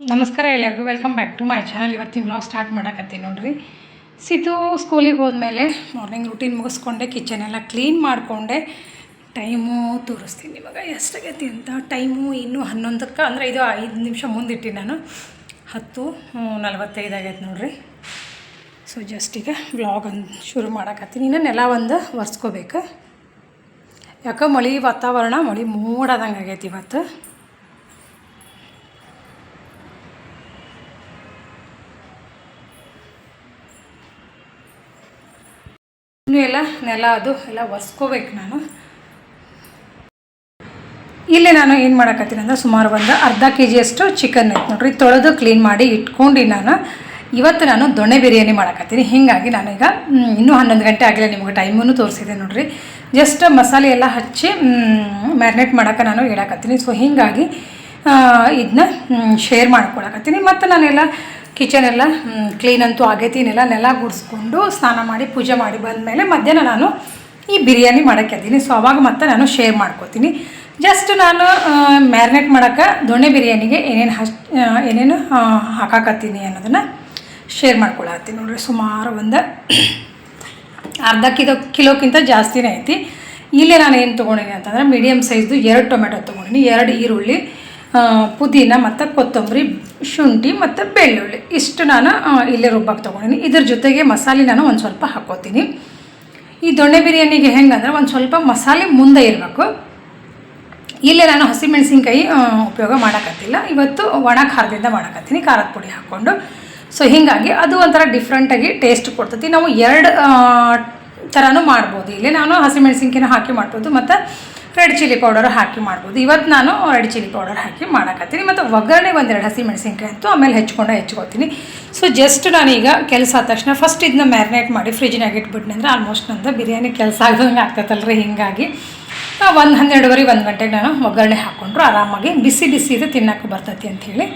ನಮಸ್ಕಾರ ಎಲ್ಲರಿಗೂ welcome back to my channel ಇವತ್ತಿನ ವ್ಲಾಗ್ ಸ್ಟಾರ್ಟ್ ಮಾಡಕತ್ತೀನಿ ನೋಡ್ರಿ. ಸಿತು ಸ್ಕೂಲಿಗೆ ಹೋದ್ಮೇಲೆ ಮಾರ್ನಿಂಗ್ ರೂಟೀನ್ ಮುಗಿಸ್ಕೊಂಡೆ ಕಿಚನ್ ಎಲ್ಲ ಕ್ಲೀನ್ ಮಾಡಿಕೊಂಡೆ. ಟೈಮು ತೋರಿಸ್ತೀನಿ ಇವಾಗ ಎಷ್ಟಾಗೈತಿ ಅಂತ. ಟೈಮು ಇನ್ನೂ ಹನ್ನೊಂದಕ್ಕೆ, ಅಂದರೆ ಇದು ಐದು ನಿಮಿಷ ಮುಂದಿಟ್ಟು ನಾನು. ಹತ್ತು ನಲ್ವತ್ತೈದು ಆಗೈತೆ ನೋಡ್ರಿ. ಸೊ ಜಸ್ಟ್ ಈಗ ಒಂದು ಶುರು ಮಾಡಕತ್ತೀನಿ. ಇನ್ನೂ ನೆಲ ಒಂದು ಒರೆಸ್ಕೋಬೇಕು. ಯಾಕೆ ಮಳೆ ವಾತಾವರಣ, ಮಳೆ ಮೂಡದಂಗೆ ಆಗೈತಿ ಇವತ್ತು. ಇನ್ನೂ ಎಲ್ಲ ನೆಲ ಅದು, ಎಲ್ಲ ಒರೆಸ್ಕೋಬೇಕು ನಾನು. ಇಲ್ಲಿ ನಾನು ಏನು ಮಾಡಕತ್ತೀನಿ ಅಂದ್ರೆ ಸುಮಾರು ಒಂದು ಅರ್ಧ ಕೆ ಜಿಯಷ್ಟು ಚಿಕನ್ ಐತೆ ನೋಡ್ರಿ, ತೊಳೆದು ಕ್ಲೀನ್ ಮಾಡಿ ಇಟ್ಕೊಂಡು ನಾನು ಇವತ್ತು ನಾನು ದೊಣ್ಣೆ ಬಿರಿಯಾನಿ ಮಾಡಕತ್ತೀನಿ. ಹೀಗಾಗಿ ನಾನೀಗ ಇನ್ನೂ ಹನ್ನೊಂದು ಗಂಟೆ ಆಗಲಿಲ್ಲ ನಿಮಗೆ ಟೈಮನ್ನು ತೋರಿಸಿದೆ ನೋಡ್ರಿ. ಜಸ್ಟ್ ಮಸಾಲೆ ಎಲ್ಲ ಹಚ್ಚಿ ಮ್ಯಾರಿನೇಟ್ ಮಾಡೋಕೆ ನಾನು ಹೇಳಕತ್ತೀನಿ. ಸೊ ಹೀಗಾಗಿ ಇದನ್ನ ಶೇರ್ ಮಾಡ್ಕೊಳಕತ್ತೀನಿ. ಮತ್ತು ನಾನೆಲ್ಲ ಕಿಚನ್ ಎಲ್ಲ ಕ್ಲೀನ್ ಅಂತೂ ಆಗೈತಿ, ನೆಲ ನೆಲ ಗುಡಿಸ್ಕೊಂಡು ಸ್ನಾನ ಮಾಡಿ ಪೂಜೆ ಮಾಡಿ ಬಂದಮೇಲೆ ಮಧ್ಯಾಹ್ನ ನಾನು ಈ ಬಿರಿಯಾನಿ ಮಾಡೋಕ್ಕೆ ಇದ್ದೀನಿ. ಸೊ ಅವಾಗ ಮತ್ತೆ ನಾನು ಶೇರ್ ಮಾಡ್ಕೋತೀನಿ. ಜಸ್ಟ್ ನಾನು ಮ್ಯಾರಿನೇಟ್ ಮಾಡೋಕ್ಕೆ ದೊಣ್ಣೆ ಬಿರಿಯಾನಿಗೆ ಏನೇನು ಹಚ್ ಏನೇನು ಹಾಕಾಕತ್ತೀನಿ ಅನ್ನೋದನ್ನು ಶೇರ್ ಮಾಡ್ಕೊಳತ್ತೀನಿ. ನೋಡ್ರಿ, ಸುಮಾರು ಒಂದು ಅರ್ಧ ಕಿಲೋ ಕಿಲೋಕ್ಕಿಂತ ಜಾಸ್ತಿನೇ ಐತಿ. ಇಲ್ಲೇ ನಾನು ಏನು ತೊಗೊಂಡಿನಿ ಅಂತಂದರೆ ಮೀಡಿಯಮ್ ಸೈಜ್ದು ಎರಡು ಟೊಮೆಟೊ ತೊಗೊಂಡಿನಿ. ಎರಡು ಈರುಳ್ಳಿ ಪುದೀನ ಮತ್ತು ಕೊತ್ತಂಬರಿ, ಶುಂಠಿ ಮತ್ತು ಬೆಳ್ಳುಳ್ಳಿ. ಇಷ್ಟು ನಾನು ಇಲ್ಲಿ ಇಲ್ಲೇ ರುಬ್ಬಕ್ಕೆ ತೊಗೊಂಡಿನಿ. ಇದ್ರ ಜೊತೆಗೆ ಮಸಾಲೆ ನಾನು ಒಂದು ಸ್ವಲ್ಪ ಹಾಕೋತೀನಿ. ಈ ದೊಣ್ಣೆ ಬಿರಿಯಾನಿಗೆ ಹೆಂಗಂದ್ರೆ ಒಂದು ಸ್ವಲ್ಪ ಮಸಾಲೆ ಮುಂದೆ ಇರಬೇಕು. ಇಲ್ಲೇ ನಾನು ಹಸಿಮೆಣಸಿನ್ಕಾಯಿ ಉಪಯೋಗ ಮಾಡೋಕ್ಕತ್ತಿಲ್ಲ ಇವತ್ತು ಒಣ ಖಾರದಿಂದ ಮಾಡಕತ್ತೀನಿ. ಖಾರದ ಪುಡಿ ಹಾಕ್ಕೊಂಡು. ಸೊ ಹೀಗಾಗಿ ಅದು ಒಂಥರ ಡಿಫ್ರೆಂಟಾಗಿ ಟೇಸ್ಟ್ ಕೊಡ್ತೈತಿ. ನಾವು ಎರಡು ಥರನೂ ಮಾಡ್ಬೋದು. ಇಲ್ಲಿ ನಾನು ಹಸಿಮೆಣಸಿನ್ಕಾಯಿನ ಹಾಕಿ ಮಾಡ್ಬೋದು, ಮತ್ತು ರೆಡ್ ಚಿಲ್ಲಿ ಪೌಡರ್ ಹಾಕಿ ಮಾಡ್ಬೋದು. ಇವತ್ತು ನಾನು ರೆಡ್ ಚಿಲ್ಲಿ ಪೌಡರ್ ಹಾಕಿ ಮಾಡಕತ್ತೀನಿ. ಮತ್ತು ಒಗ್ಗರಣೆ ಒಂದೆರಡು ಹಸಿಮೆಣಸಿನ್ಕಾಯಿ ಅಂತೂ ಆಮೇಲೆ ಹೆಚ್ಕೊಂಡು ಹೆಚ್ಕೋತೀನಿ. ಸೊ ಜಸ್ಟ್ ನಾನೀಗ ಕೆಲಸ ಆದ ತಕ್ಷಣ ಫಸ್ಟ್ ಇದನ್ನ ಮ್ಯಾರಿನೇಟ್ ಮಾಡಿ ಫ್ರಿಜ್ನಾಗ ಇಟ್ಬಿಟ್ನಿ ಅಂದರೆ ಆಲ್ಮೋಸ್ಟ್ ನಂದು ಬಿರಿಯಾನಿ ಕೆಲಸ ಆಗ್ದಂಗೆ ಆಗ್ತೈತಲ್ರಿ ಹೀಗಾಗಿ. ಒಂದು ಹನ್ನೆರಡುವರೆ, ಒಂದು ಗಂಟೆಗೆ ನಾನು ಒಗ್ಗರಣೆ ಹಾಕ್ಕೊಂಡ್ರು ಆರಾಮಾಗಿ ಬಿಸಿ ಬಿಸಿ ಇದು ತಿನ್ನಕ್ಕೆ ಬರ್ತೈತಿ ಅಂಥೇಳಿ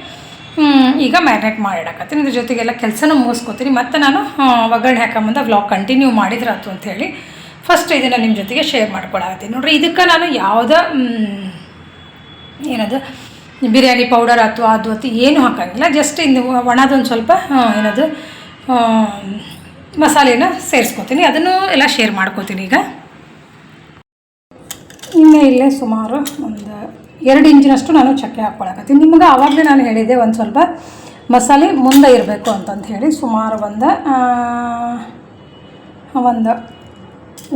ಈಗ ಮ್ಯಾರಿನೇಟ್ ಮಾಡಿಡಕತ್ತೀನಿ ಇದ್ರ ಜೊತೆಗೆಲ್ಲ ಕೆಲಸನೂ ಮುಗಿಸ್ಕೊತೀನಿ. ಮತ್ತು ನಾನು ಒಗ್ಗರಣೆ ಹಾಕೊಂಬಂದ ವ್ಲಾಗ್ ಕಂಟಿನ್ಯೂ ಮಾಡಿದ್ರಾತು ಅಂಥೇಳಿ ಫಸ್ಟ್ ಇದನ್ನು ನಿಮ್ಮ ಜೊತೆಗೆ ಶೇರ್ ಮಾಡ್ಕೊಳಕತ್ತೀನಿ. ನೋಡ್ರಿ, ಇದಕ್ಕೆ ನಾನು ಯಾವುದೇ ಏನದು, ಬಿರಿಯಾನಿ ಪೌಡರ್ ಅಥವಾ ಅದು ಅಥವಾ ಏನು ಹಾಕಂಗಿಲ್ಲ. ಜಸ್ಟ್ ಇನ್ನು ಒಣದೊಂದು ಸ್ವಲ್ಪ ಏನದು ಮಸಾಲೆನ ಸೇರಿಸ್ಕೊತೀನಿ. ಅದನ್ನು ಎಲ್ಲ ಶೇರ್ ಮಾಡ್ಕೋತೀನಿ ಈಗ. ಇನ್ನು ಇಲ್ಲೇ ಸುಮಾರು ಒಂದು ಎರಡು ಇಂಚಿನಷ್ಟು ನಾನು ಚಕ್ಕೆ ಹಾಕ್ಕೊಳಕತ್ತೀನಿ. ನಿಮ್ಗೆ ಆವಾಗಲೇ ನಾನು ಹೇಳಿದ್ದೆ ಒಂದು ಸ್ವಲ್ಪ ಮಸಾಲೆ ಮುಂದೆ ಇರಬೇಕು ಅಂತಂದು ಹೇಳಿ. ಸುಮಾರು ಒಂದು ಒಂದು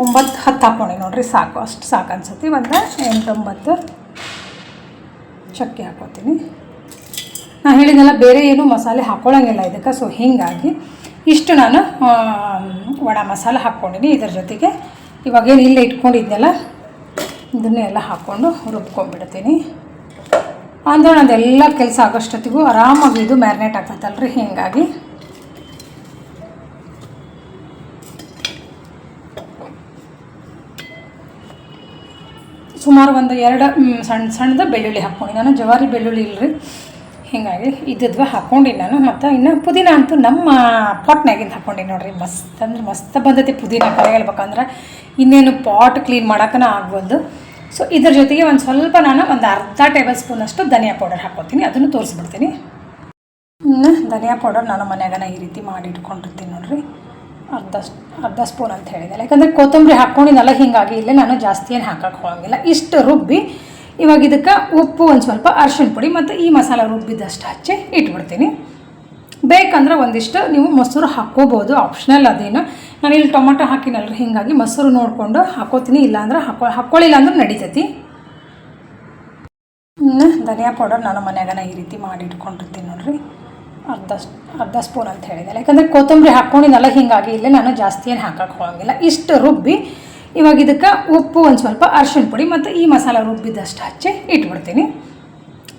ಒಂಬತ್ತು ಹತ್ತು ಹಾಕ್ಕೊಂಡೆ ನೋಡಿರಿ, ಸಾಕು. ಅಷ್ಟು ಸಾಕು ಅನ್ಸತ್ತಿ. ಒಂದು ಎಂಟೊಂಬತ್ತು ಚಕ್ಕೆ ಹಾಕೋತೀನಿ ನಾನು ಹೇಳಿದ್ನಲ್ಲ, ಬೇರೆ ಏನು ಮಸಾಲೆ ಹಾಕ್ಕೊಳ್ಳೋಂಗಿಲ್ಲ ಇದಕ್ಕೆ ಸೊ ಹೀಗಾಗಿ ಇಷ್ಟು ನಾನು ಒಣ ಮಸಾಲೆ ಹಾಕ್ಕೊಂಡಿನಿ ಇದ್ರ ಜೊತೆಗೆ. ಇವಾಗೇನು ಇಲ್ಲೇ ಇಟ್ಕೊಂಡಿದ್ನಲ್ಲ ಇದನ್ನೇ ಎಲ್ಲ ಹಾಕ್ಕೊಂಡು ರುಬ್ಕೊಂಡ್ಬಿಡ್ತೀನಿ. ಅಂದರೆ ನಂದೆಲ್ಲ ಕೆಲಸ ಆಗೋಷ್ಟೊತ್ತಿಗೂ ಆರಾಮಾಗಿ ಇದು ಮ್ಯಾರಿನೇಟ್ ಆಗ್ತೈತಲ್ರಿ, ಹೀಗಾಗಿ. ಸುಮಾರು ಒಂದು ಎರಡು ಸಣ್ಣ ಸಣ್ಣದ ಬೆಳ್ಳುಳ್ಳಿ ಹಾಕ್ಕೊಂಡು, ನಾನು ಜವಾರಿ ಬೆಳ್ಳುಳ್ಳಿ ಇಲ್ಲರಿ ಹೀಗಾಗಿ ಇದ್ದದ್ವ ಹಾಕ್ಕೊಂಡಿನಿ ನಾನು, ಮತ್ತು ಇನ್ನು ಪುದೀನ ಅಂತೂ ನಮ್ಮ ಪಾಟ್ನಾಗಿಂದ ಹಾಕ್ಕೊಂಡಿನಿ ನೋಡಿರಿ, ಮಸ್ತ್ ಅಂದ್ರೆ ಮಸ್ತ್ ಬಂದೈತಿ ಪುದೀನ. ಕರೆ ಇನ್ನೇನು ಪಾಟ್ ಕ್ಲೀನ್ ಮಾಡೋಕ್ಕನ ಆಗ್ಬೋದು ಸೊ ಇದ್ರ ಜೊತೆಗೆ ಒಂದು ಸ್ವಲ್ಪ ನಾನು ಒಂದು ಅರ್ಧ ಟೇಬಲ್ ಸ್ಪೂನಷ್ಟು ಧನಿಯಾ ಪೌಡರ್ ಹಾಕ್ಕೊತೀನಿ. ಅದನ್ನು ತೋರಿಸ್ಬಿಡ್ತೀನಿ. ಧನಿಯಾ ಪೌಡರ್ ನಾನು ಮನೆಯಾಗನ ಈ ರೀತಿ ಮಾಡಿ ಇಟ್ಕೊಂಡಿರ್ತೀನಿ ನೋಡಿರಿ. ಅರ್ಧ ಅರ್ಧ ಸ್ಪೂನ್ ಅಂತ ಹೇಳಿದ್ದಾರೆ ಯಾಕಂದರೆ ಕೊತ್ತಂಬರಿ ಹಾಕ್ಕೊಂಡಿದ್ದಲ್ಲ ಹಿಂಗಾಗಿ ಇಲ್ಲೇ ನಾನು ಜಾಸ್ತಿ ಏನು ಹಾಕಕ್ಕೆ ಹೋಗಂಗಿಲ್ಲ. ಇಷ್ಟು ರುಬ್ಬಿ, ಇವಾಗ ಇದಕ್ಕೆ ಉಪ್ಪು ಒಂದು ಸ್ವಲ್ಪ ಅರ್ಶಿನ ಪುಡಿ ಮತ್ತು ಈ ಮಸಾಲ ರುಬ್ಬಿದ್ದಷ್ಟು ಹಚ್ಚಿ ಇಟ್ಬಿಡ್ತೀನಿ. ಬೇಕಂದ್ರೆ ಒಂದಿಷ್ಟು ನೀವು ಮೊಸರು ಹಾಕ್ಕೋಬೋದು. ಆಪ್ಷನಲ್ ಅದೇನು. ನಾನು ಇಲ್ಲಿ ಟೊಮೊಟೊ ಹಾಕಿನಲ್ರಿ, ಹೀಗಾಗಿ ಮೊಸರು ನೋಡಿಕೊಂಡು ಹಾಕೋತೀನಿ. ಇಲ್ಲಾಂದ್ರೆ ಹಾಕೋ ಹಾಕ್ಕೊಳ್ಳಿಲ್ಲ ಅಂದ್ರೆ ನಡೀತೈತಿ. ಧನಿಯಾ ಪೌಡರ್ ನಾನು ಮನ್ಯಾಗನ ಈ ರೀತಿ ಮಾಡಿ ಇಟ್ಕೊಂಡಿರ್ತೀನಿ ನೋಡ್ರಿ. ಅರ್ಧ ಅರ್ಧ ಸ್ಪೂನ್ ಅಂತ ಹೇಳಿದೆ ಯಾಕಂದರೆ ಕೊತ್ತಂಬರಿ ಹಾಕ್ಕೊಂಡಿದ್ದಲ್ಲ ಹೀಗಾಗಿ ಇಲ್ಲೇ ನಾನು ಜಾಸ್ತಿ ಏನು ಹಾಕಕ್ಕೆ ಹೋಗಂಗಿಲ್ಲ. ಇಷ್ಟು ರುಬ್ಬಿ, ಇವಾಗ ಇದಕ್ಕೆ ಉಪ್ಪು ಒಂದು ಸ್ವಲ್ಪ ಅರ್ಶಿನ ಪುಡಿ ಮತ್ತು ಈ ಮಸಾಲ ರುಬ್ಬಿದಷ್ಟು ಹಚ್ಚಿ ಇಟ್ಬಿಡ್ತೀನಿ.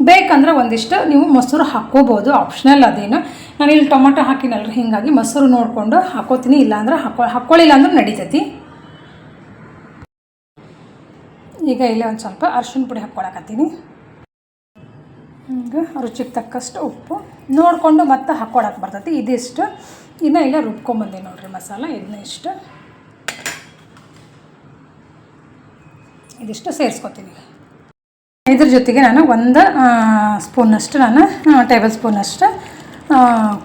ಬೇಕಂದ್ರೆ ಒಂದಿಷ್ಟು ನೀವು ಮೊಸರು ಹಾಕ್ಕೋಬೋದು. ಆಪ್ಷನಲ್ ಅದೇನು. ನಾನು ಇಲ್ಲಿ ಟೊಮೊಟೊ ಹಾಕಿನಲ್ರಿ, ಹೀಗಾಗಿ ಮೊಸರು ನೋಡಿಕೊಂಡು ಹಾಕೋತೀನಿ. ಇಲ್ಲಾಂದ್ರೆ ಹಾಕೋ, ಹಾಕ್ಕೊಳ್ಳಿಲ್ಲ ಅಂದ್ರೆ ನಡೀತೈತಿ. ಈಗ ಇಲ್ಲೇ ಒಂದು ಸ್ವಲ್ಪ ಅರ್ಶಿಣ ಪುಡಿ ಹಾಕ್ಕೊಳಕತ್ತೀನಿ. ಈಗ ರುಚಿಗೆ ತಕ್ಕಷ್ಟು ಉಪ್ಪು. ನೋಡಿಕೊಂಡು ಮತ್ತೆ ಹಾಕ್ಕೊಳಕ್ಕೆ ಬರ್ತೈತಿ. ಇದಿಷ್ಟು. ಇನ್ನು ಇಲ್ಲ ರುಬ್ಕೊಂಬಂದೆ ನೋಡಿರಿ ಮಸಾಲ. ಇದನ್ನ ಇಷ್ಟು. ಇದಿಷ್ಟು ಸೇರಿಸ್ಕೊತೀನಿ. ಇದ್ರ ಜೊತೆಗೆ ನಾನು ಒಂದು ಸ್ಪೂನಷ್ಟು ನಾನು ಟೇಬಲ್ ಸ್ಪೂನಷ್ಟು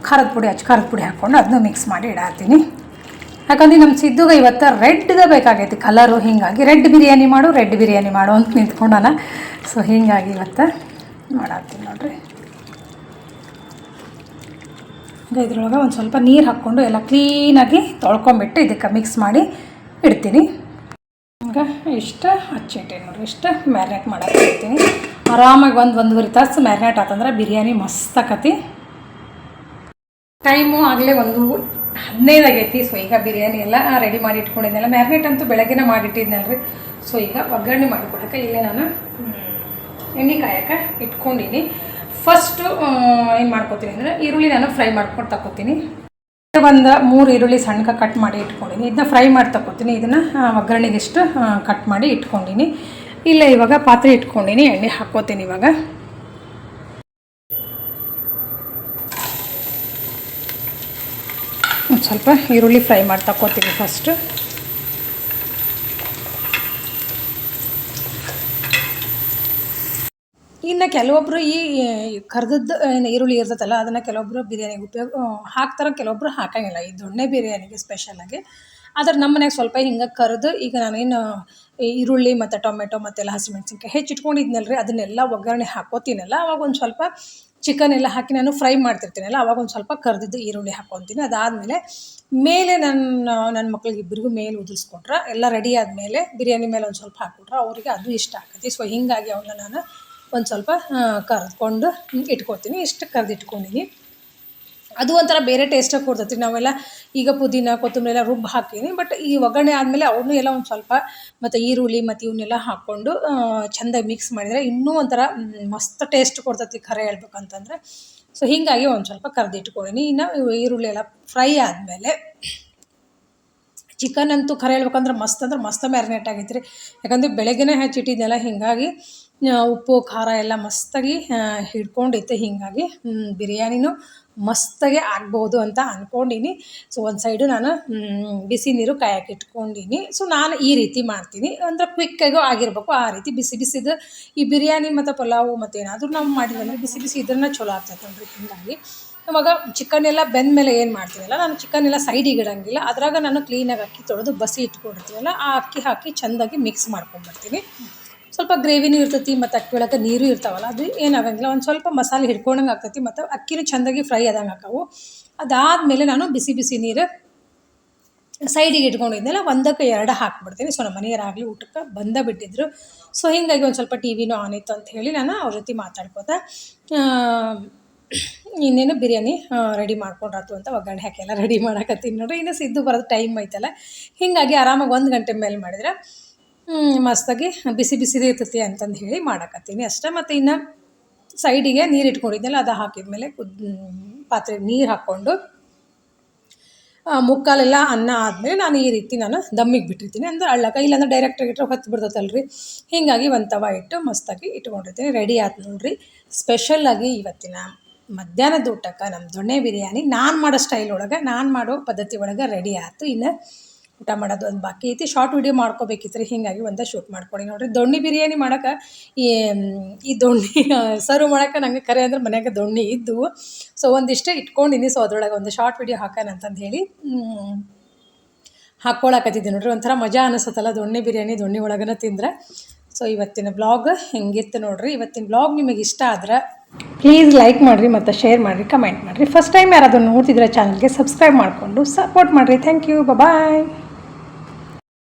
ಖಾರದ ಪುಡಿ ಹಚ್ಚಿ, ಖಾರದ ಪುಡಿ ಹಾಕ್ಕೊಂಡು ಅದನ್ನು ಮಿಕ್ಸ್ ಮಾಡಿ ಇಡಾತೀನಿ. ಯಾಕಂದ್ರೆ ನಮ್ಮ ಸಿದ್ದುಗ ಇವತ್ತು ರೆಡ್ಗೆ ಬೇಕಾಗೈತಿ ಕಲರು ಹೀಗಾಗಿ. ರೆಡ್ ಬಿರಿಯಾನಿ ಮಾಡು ರೆಡ್ ಬಿರಿಯಾನಿ ಮಾಡು ಅಂತ ನಿಂತ್ಕೊಂಡಾನ. ಸೊ ಹೀಗಾಗಿ ಇವತ್ತು ಮಾಡಾತೀನಿ ನೋಡಿರಿ. ಇದ್ರೊಳಗೆ ಒಂದು ಸ್ವಲ್ಪ ನೀರು ಹಾಕ್ಕೊಂಡು ಎಲ್ಲ ಕ್ಲೀನಾಗಿ ತೊಳ್ಕೊಂಬಿಟ್ಟು ಇದಕ್ಕೆ ಮಿಕ್ಸ್ ಮಾಡಿ ಇಡ್ತೀನಿ. ಈಗ ಇಷ್ಟ? ಹಚ್ಚಿಟ್ಟೆ ನೋಡ್ರಿ, ಇಷ್ಟ. ಮ್ಯಾರಿನೇಟ್ ಮಾಡಕ್ಕೆ ಆರಾಮಾಗಿ ಒಂದು ಒಂದೂವರೆ ತಾಸು ಮ್ಯಾರಿನೇಟ್ ಆತಂದ್ರೆ ಬಿರಿಯಾನಿ ಮಸ್ತ್ ಆಕತಿ. ಟೈಮು ಆಗಲೇ ಒಂದು ಹದಿನೈದು ಆಗೈತಿ. ಸೊ, ಈಗ ಬಿರಿಯಾನಿ ಎಲ್ಲ ರೆಡಿ ಮಾಡಿ ಇಟ್ಕೊಂಡಿದ್ದೆಲ್ಲ ಮ್ಯಾರಿನೇಟ್ ಅಂತೂ ಬೆಳಗ್ಗೆನ ಮಾಡಿಟ್ಟಿದ್ನಲ್ರಿ ಸೊ, ಈಗ ಒಗ್ಗರಣೆ ಮಾಡಿಕೊಡಕ್ಕೆ ಇಲ್ಲೇ ನಾನು ಎಣ್ಣೆ ಕಾಯಕ್ಕೆ ಇಟ್ಕೊಂಡಿನಿ. ಫಸ್ಟು ಏನು ಮಾಡ್ಕೊತೀನಿ ಅಂದರೆ ಈರುಳ್ಳಿ ನಾನು ಫ್ರೈ ಮಾಡ್ಕೊಂಡು ತಗೋತೀನಿ ಒಂದು ಮೂರು ಈರುಳ್ಳಿ ಸಣ್ಣಗೆ ಕಟ್ ಮಾಡಿ ಇಟ್ಕೊಂಡಿನಿ. ಇದನ್ನ ಫ್ರೈ ಮಾಡಿ ತಗೋತೀನಿ ಇದನ್ನು ಒಗ್ಗರಣೆಗೆ ಎಷ್ಟು ಕಟ್ ಮಾಡಿ ಇಟ್ಕೊಂಡಿನಿ. ಇಲ್ಲ ಇವಾಗ ಪಾತ್ರೆ ಇಟ್ಕೊಂಡಿನಿ. ಎಣ್ಣೆ ಹಾಕೋತೀನಿ ಇವಾಗ. ಸ್ವಲ್ಪ ಈರುಳ್ಳಿ ಫ್ರೈ ಮಾಡಿ ತಕ್ಕೋತೀನಿ ಫಸ್ಟು ಇನ್ನು ಕೆಲವೊಬ್ಬರು ಈ ಕರ್ದದ್ದು ಏನು ಈರುಳ್ಳಿ ಇರ್ತೈತಲ್ಲ ಅದನ್ನು ಕೆಲವೊಬ್ಬರು ಬಿರಿಯಾನಿಗೆ ಉಪಯೋಗ ಹಾಕ್ತಾರೆ ಕೆಲವೊಬ್ಬರು ಹಾಕಂಗಿಲ್ಲ. ಈ ದೊಣ್ಣೆ ಬಿರಿಯಾನಿಗೆ ಸ್ಪೆಷಲಾಗಿ ಆದ್ರೆ ನಮ್ಮ ಮನೆಗೆ ಸ್ವಲ್ಪ ಹಿಂಗೆ ಕರೆದು, ಈಗ ನಾನೇನು ಈರುಳ್ಳಿ ಮತ್ತು ಟೊಮೆಟೊ ಮತ್ತೆಲ್ಲ ಹಸಿಮೆಣ್ಸಿನ್ಕಾಯಿ ಹೆಚ್ಚಿಟ್ಕೊಂಡಿದ್ನಲ್ಲ ರೀ ಅದನ್ನೆಲ್ಲ ಒಗ್ಗರಣೆ ಹಾಕೋತೀನಲ್ಲ, ಅವಾಗ ಒಂದು ಸ್ವಲ್ಪ ಚಿಕನ್ ಎಲ್ಲ ಹಾಕಿ ನಾನು ಫ್ರೈ ಮಾಡ್ತಿರ್ತೀನಲ್ಲ, ಅವಾಗ ಒಂದು ಸ್ವಲ್ಪ ಕರೆದಿದ್ದು ಈರುಳ್ಳಿ ಹಾಕೊತೀನಿ. ಅದಾದಮೇಲೆ ಮೇಲೆ ನನ್ನ ನನ್ನ ಮಕ್ಳಿಗೆ ಇಬ್ಬರಿಗೂ ಮೇಲೆ ಉದುರಿಸ್ಕೊಟ್ರೆ ಎಲ್ಲ ರೆಡಿ ಆದಮೇಲೆ ಬಿರಿಯಾನಿ ಮೇಲೆ ಒಂದು ಸ್ವಲ್ಪ ಹಾಕ್ಬಿಟ್ರೆ, ಅವರಿಗೆ ಅದು ಇಷ್ಟ ಆಗ್ತೈತಿ ಸೊ ಹೀಗಾಗಿ ಅವನ್ನ ನಾನು ಒಂದು ಸ್ವಲ್ಪ ಕರೆದ್ಕೊಂಡು ಇಟ್ಕೊತೀನಿ. ಇಷ್ಟು ಕರೆದಿಟ್ಕೊಂಡಿನಿ. ಅದು ಒಂಥರ ಬೇರೆ ಟೇಸ್ಟಾಗಿ ಕೊಡ್ತೈತಿ ನಾವೆಲ್ಲ ಈಗ ಪುದೀನ ಕೊತ್ತಂಬರಿ ಎಲ್ಲ ರುಬ್ಬಿ ಹಾಕೀನಿ ಬಟ್ ಈ ಒಗ್ಗರಣೆ ಆದಮೇಲೆ ಅವ್ರನ್ನೂ ಎಲ್ಲ ಒಂದು ಸ್ವಲ್ಪ ಮತ್ತು ಈರುಳ್ಳಿ ಮತ್ತು ಇವನ್ನೆಲ್ಲ ಹಾಕ್ಕೊಂಡು ಚೆಂದಾಗಿ ಮಿಕ್ಸ್ ಮಾಡಿದರೆ ಇನ್ನೂ ಒಂಥರ ಮಸ್ತ್ ಟೇಸ್ಟ್ ಕೊಡ್ತೈತಿ ಖರೆ ಹೇಳ್ಬೇಕಂತಂದ್ರೆ. ಸೊ ಹೀಗಾಗಿ ಒಂದು ಸ್ವಲ್ಪ ಕರೆದಿಟ್ಕೊಂಡಿನಿ. ಇನ್ನು ಈರುಳ್ಳಿ ಎಲ್ಲ ಫ್ರೈ ಆದಮೇಲೆ ಚಿಕನ್ ಅಂತೂ ಖರೆ ಹೇಳ್ಬೇಕಂದ್ರೆ ಮಸ್ತ್ ಅಂದ್ರೆ ಮಸ್ತ್ ಮ್ಯಾರಿನೇಟ್ ಆಗೈತೆ ರೀ ಯಾಕಂದರೆ ಬೆಳಗ್ಗೆನೇ ಹೆಚ್ಚಿಟ್ಟಿದ್ದೆಲ್ಲ ಹೀಗಾಗಿ ಉಪ್ಪು, ಖಾರ ಎಲ್ಲ ಮಸ್ತಾಗಿ ಹಿಡ್ಕೊಂಡೈತೆ ಹೀಗಾಗಿ ಬಿರಿಯಾನಿನೂ ಮಸ್ತಾಗೆ ಆಗ್ಬೋದು ಅಂತ ಅಂದ್ಕೊಂಡೀನಿ ಸೊ ಒಂದು ಸೈಡು ನಾನು ಬಿಸಿ ನೀರು ಕಾಯಕ್ಕೆ ಇಟ್ಕೊಂಡಿನಿ. ಸೊ ನಾನು ಈ ರೀತಿ ಮಾಡ್ತೀನಿ. ಅಂದರೆ ಕ್ವಿಕ್ಕಾಗೂ ಆಗಿರಬೇಕು. ಆ ರೀತಿ ಬಿಸಿ ಬಿಸಿದು ಈ ಬಿರಿಯಾನಿ ಮತ್ತು ಪಲಾವು ಮತ್ತು ಏನಾದರೂ ನಾವು ಮಾಡಿದ್ವಿ ಬಿಸಿ ಬಿಸಿ ಇದ್ರನ್ನ ಚಲೋ ಆಗ್ತೈತೆ ನೋಡ್ರಿ ಹೀಗಾಗಿ ಇವಾಗ ಚಿಕನ್ ಎಲ್ಲ ಬೆಂದ ಮೇಲೆ ಏನು ಮಾಡ್ತೀವಲ್ಲ, ನಾನು ಚಿಕನ್ ಎಲ್ಲ ಸೈಡಿಗೆ ಇಡಂಗಿಲ್ಲ. ಅದ್ರಾಗ ನಾನು ಕ್ಲೀನಾಗಿ ಅಕ್ಕಿ ತೊಳೆದು ಬಸಿ ಇಟ್ಕೊಂಡಿರ್ತೀವಲ್ಲ, ಆ ಅಕ್ಕಿ ಹಾಕಿ ಚೆಂದಾಗಿ ಮಿಕ್ಸ್ ಮಾಡ್ಕೊಂಡ್ಬರ್ತೀನಿ. ಸ್ವಲ್ಪ ಗ್ರೇವಿನೂ ಇರ್ತೈತಿ, ಮತ್ತು ಅಕ್ಕಿ ಒಳಗೆ ನೀರು ಇರ್ತಾವಲ್ಲ, ಅದು ಏನಾಗಂಗಿಲ್ಲ. ಒಂದು ಸ್ವಲ್ಪ ಮಸಾಲೆ ಹಿಡ್ಕೊಂಡಂಗೆ ಆಗ್ತೈತಿ ಮತ್ತು ಅಕ್ಕಿನೂ ಚೆಂದಾಗಿ ಫ್ರೈ ಆದಂಗೆ ಆಕಾವು ಅದಾದಮೇಲೆ ನಾನು ಬಿಸಿ ಬಿಸಿ ನೀರು ಸೈಡಿಗೆ ಇಟ್ಕೊಂಡಿದ್ನಲ್ಲ ಒಂದಕ್ಕೆ ಎರಡು ಹಾಕ್ಬಿಡ್ತೀನಿ. ಸೊ ನಮ್ಮ ಮನೆಯವರಾಗಲಿ ಊಟಕ್ಕೆ ಬಂದ ಬಿಟ್ಟಿದ್ರು. ಸೊ ಹೀಗಾಗಿ ಒಂದು ಸ್ವಲ್ಪ ಟಿ ವಿನೂ ಆನ್ ಇತ್ತು ಅಂತ ಹೇಳಿ ನಾನು ಅವ್ರ ಜೊತೆ ಮಾತಾಡ್ಕೋತಾ ಇನ್ನೇನು ಬಿರಿಯಾನಿ ರೆಡಿ ಮಾಡ್ಕೊಂಡ್ರಾತು ಅಂತ ಒಗ್ಗರಣೆ ಹಾಕಿ ಎಲ್ಲ ರೆಡಿ ಮಾಡಕತ್ತೀನಿ ನೋಡ್ರಿ. ಇನ್ನು ಸಿದ್ದು ಬರೋದು ಟೈಮ್ ಐತಲ್ಲ. ಹೀಗಾಗಿ ಆರಾಮಾಗಿ ಒಂದು ಗಂಟೆ ಮೇಲೆ ಮಾಡಿದ್ರೆ ಮಸ್ತಾಗಿ ಬಿಸಿ ಬಿಸಿದೇ ಇರ್ತೈತಿ ಅಂತಂದು ಹೇಳಿ ಮಾಡಕತ್ತೀನಿ. ಅಷ್ಟೇ ಮತ್ತು ಇನ್ನು ಸೈಡಿಗೆ ನೀರು ಇಟ್ಕೊಂಡಿದ್ದೆಲ್ಲ ಅದು ಹಾಕಿದ್ಮೇಲೆ ಕುದ್ ಪಾತ್ರೆಗೆ ನೀರು ಹಾಕ್ಕೊಂಡು ಮುಕ್ಕಾಲೆಲ್ಲ ಅನ್ನ ಆದಮೇಲೆ ನಾನು ಈ ರೀತಿ ನಾನು ದಮ್ಮಿಗೆ ಬಿಟ್ಟಿರ್ತೀನಿ. ಅಂದ್ರೆ ಅಳ್ಳಕ ಇಲ್ಲಾಂದ್ರೆ ಡೈರೆಕ್ಟ್ ಇಟ್ಟರೆ ಹೊತ್ತು ಬಿಡ್ತೈತಲ್ರಿ. ಹೀಗಾಗಿ ಒಂದು ತವ ಇಟ್ಟು ಮಸ್ತಾಗಿ ಇಟ್ಕೊಂಡಿರ್ತೀನಿ. ರೆಡಿ ಆಯ್ತು ನೋಡ್ರಿ. ಸ್ಪೆಷಲ್ಲಾಗಿ ಇವತ್ತಿನ ಮಧ್ಯಾಹ್ನದ ಊಟಕ್ಕೆ ನಮ್ಮ ದೊಣ್ಣೆ ಬಿರಿಯಾನಿ ನಾನು ಮಾಡೋ ಸ್ಟೈಲ್ ಒಳಗೆ, ನಾನು ಮಾಡೋ ಪದ್ಧತಿ ಒಳಗೆ ರೆಡಿ ಆಯ್ತು ಇನ್ನು ಊಟ ಮಾಡೋದು ಒಂದು ಬಾಕಿ ಐತಿ. ಶಾರ್ಟ್ ವಿಡಿಯೋ ಮಾಡ್ಕೋಬೇಕಿತ್ತು ಹೀಗಾಗಿ ಒಂದೇ ಶೂಟ್ ಮಾಡ್ಕೊಂಡು. ನೋಡ್ರಿ, ದೊಣ್ಣೆ ಬಿರಿಯಾನಿ ಮಾಡೋಕೆ ಈ ಈ ದೊಣ್ಣೆ ಸರ್ವ್ ಮಾಡೋಕೆ ನಂಗೆ ಕರೆ ಅಂದ್ರೆ ಮನ್ಯಾಗ ದೊಣ್ಣೆ ಇದ್ದು. ಸೊ ಒಂದಿಷ್ಟೇ ಇಟ್ಕೊಂಡಿನಿ. ಸೊ ಅದ್ರೊಳಗೆ ಒಂದು ಶಾರ್ಟ್ ವಿಡಿಯೋ ಹಾಕೋಣ ಅಂತಂದು ಹೇಳಿ ಹಾಕ್ಕೊಳಕತ್ತಿದ್ದೆ ನೋಡ್ರಿ. ಒಂಥರ ಮಜಾ ಅನಿಸುತ್ತಲ್ಲ ದೊಣ್ಣೆ ಬಿರಿಯಾನಿ, ದೊಣ್ಣೆ ಒಳಗನ ತಿಂದ್ರೆ. ಸೊ ಇವತ್ತಿನ ಬ್ಲಾಗ್ ಹೆಂಗಿತ್ತು ನೋಡ್ರಿ. ಇವತ್ತಿನ ಬ್ಲಾಗ್ ನಿಮಗೆ ಇಷ್ಟ ಆದ್ರೆ ಪ್ಲೀಸ್ ಲೈಕ್ ಮಾಡಿರಿ ಮತ್ತು ಶೇರ್ ಮಾಡಿರಿ ಕಮೆಂಟ್ ಮಾಡಿರಿ. ಫಸ್ಟ್ ಟೈಮ್ ಯಾರಾದರೂ ನೋಡ್ತಿದ್ರೆ ಚಾನಲ್ಗೆ ಸಬ್ಸ್ಕ್ರೈಬ್ ಮಾಡಿಕೊಂಡು ಸಪೋರ್ಟ್ ಮಾಡಿರಿ. Thank you bye